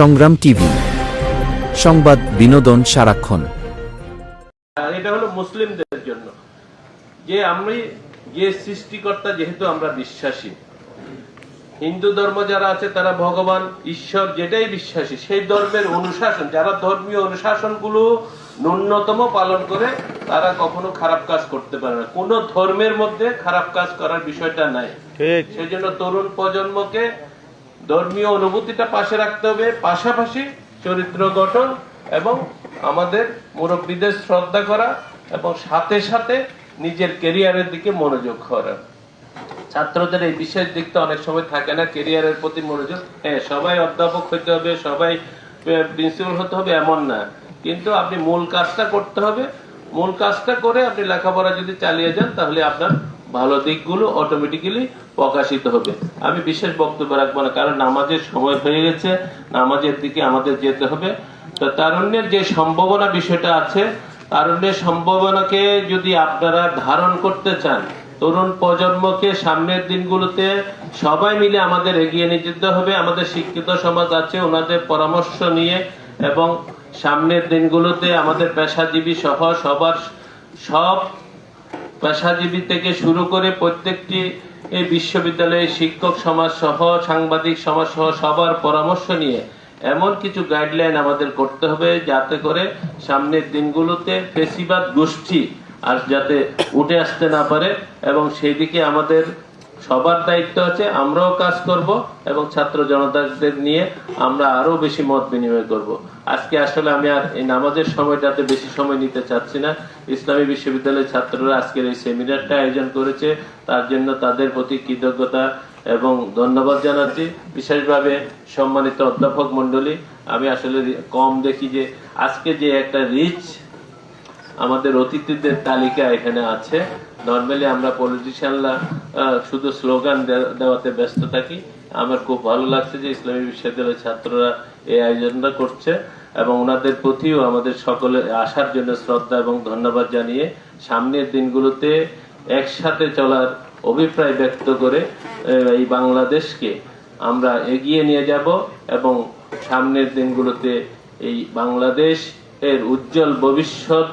সংগ্রাম টিভি। সংবাদ বিনোদন সারাক্ষণ। এটা হলো মুসলিমদের জন্য। যে আমি যে সৃষ্টিকর্তা যেহেতু আমরা বিশ্বাসী। হিন্দু ধর্ম যারা আছে তারা ভগবান ঈশ্বর যেটাই বিশ্বাসী সেই ধর্মের অনুশাসন যারা ধর্মীয় অনুশাসনগুলো ন্যূনতম পালন করে তারা কখনো খারাপ কাজ করতে পারে না। কোনো ধর্মের মধ্যে খারাপ কাজ করার বিষয়টা নাই। সেই জন্য তরুণ প্রজন্মকে ধর্মীয় অনুভূতিটা পাশে রাখতে হবে, পাশাপাশি চরিত্র গঠন এবং আমাদের মুরব্বীদের শ্রদ্ধা করা এবং সাথে সাথে নিজের কেরিয়ারের দিকে মনোযোগ করা। ছাত্রদের এই বিশেষ দিকটা অনেক সময় থাকে না কেরিয়ারের প্রতি মনোযোগ। হ্যাঁ সবাই অধ্যাপক হতে হবে, সবাই প্রিন্সিপাল হতে হবে এমন না। কিন্তু আপনি মূল কাজটা করতে হবে। মূল কাজটা করে আপনি লেখাপড়া যদি চালিয়ে যান, তাহলে আপনার ভালো দিকগুলো অটোমেটিক্যালি প্রকাশিত হবে। আমি বিশেষ বক্তব্য রাখব না, কারণ নামাজের সময় হয়ে গেছে, নামাজের দিকে আমাদের যেতে হবে। তো তারুণ্যের যে সম্ভাবনা বিষয়টা আছে, তারুণ্যের সম্ভাবনাকে যদি আপনারা ধারণ করতে চান, তরুণ প্রজন্মকে সামনের দিনগুলোতে সবাই মিলে আমাদের এগিয়ে নিয়ে যেতে হবে। আমাদের শিক্ষিত সমাজ আছে, ওনাদের পরামর্শ নিয়ে এবং সামনের দিনগুলোতে আমাদের পেশাজীবী সহ সবার সব পেশাজীবী থেকে শুরু করে প্রত্যেকটি এই বিশ্ববিদ্যালয়ের শিক্ষক সমাজ সহ সাংবাদিক সমাজ সহ সবার পরামর্শ নিয়ে এমন কিছু গাইডলাইন আমাদের করতে হবে যাতে করে সামনের দিনগুলোতে ফেসিবাদ গোষ্ঠী আর যাতে উঠে আসতে না পারে এবং সেই দিকে আমাদের সবার দায়িত্ব আছে, আমরাও কাজ করব এবং ছাত্র জনতাদের নিয়ে আমরা আরও বেশি মত বিনিময় করব। আজকে আসলে আমি আর এই নামাজের সময়টাতে বেশি সময় নিতে চাচ্ছি না। ইসলামী বিশ্ববিদ্যালয়ের ছাত্ররা আজকের এই সেমিনারটা আয়োজন করেছে, তার জন্য তাদের প্রতি কৃতজ্ঞতা এবং ধন্যবাদ জানাচ্ছি। বিশেষভাবে সম্মানিত অধ্যাপক মন্ডলী আমি আসলে কম দেখি যে আজকে যে একটা রিচ আমাদের অতিথিদের তালিকা এখানে আছে। নর্মালি আমরা পলিটিশিয়ানরা শুধু স্লোগান দেওয়াতে ব্যস্ত থাকি। আমার খুব ভালো লাগছে যে ইসলামী বিশ্ববিদ্যালয়ের ছাত্ররা এই আয়োজনটা করছে এবং ওনাদের প্রতিও আমাদের সকলের আসার জন্য শ্রদ্ধা এবং ধন্যবাদ জানিয়ে সামনের দিনগুলোতে একসাথে চলার অভিপ্রায় ব্যক্ত করে এই বাংলাদেশকে আমরা এগিয়ে নিয়ে যাব এবং সামনের দিনগুলোতে এই বাংলাদেশ এর উজ্জ্বল ভবিষ্যৎ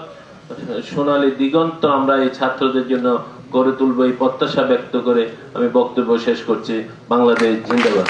সোনালী দিগন্ত আমরা এই ছাত্রদের জন্য গড়ে তুলবো এই প্রত্যাশা ব্যক্ত করে আমি বক্তব্য শেষ করছি। বাংলাদেশ জিন্দাবাদ।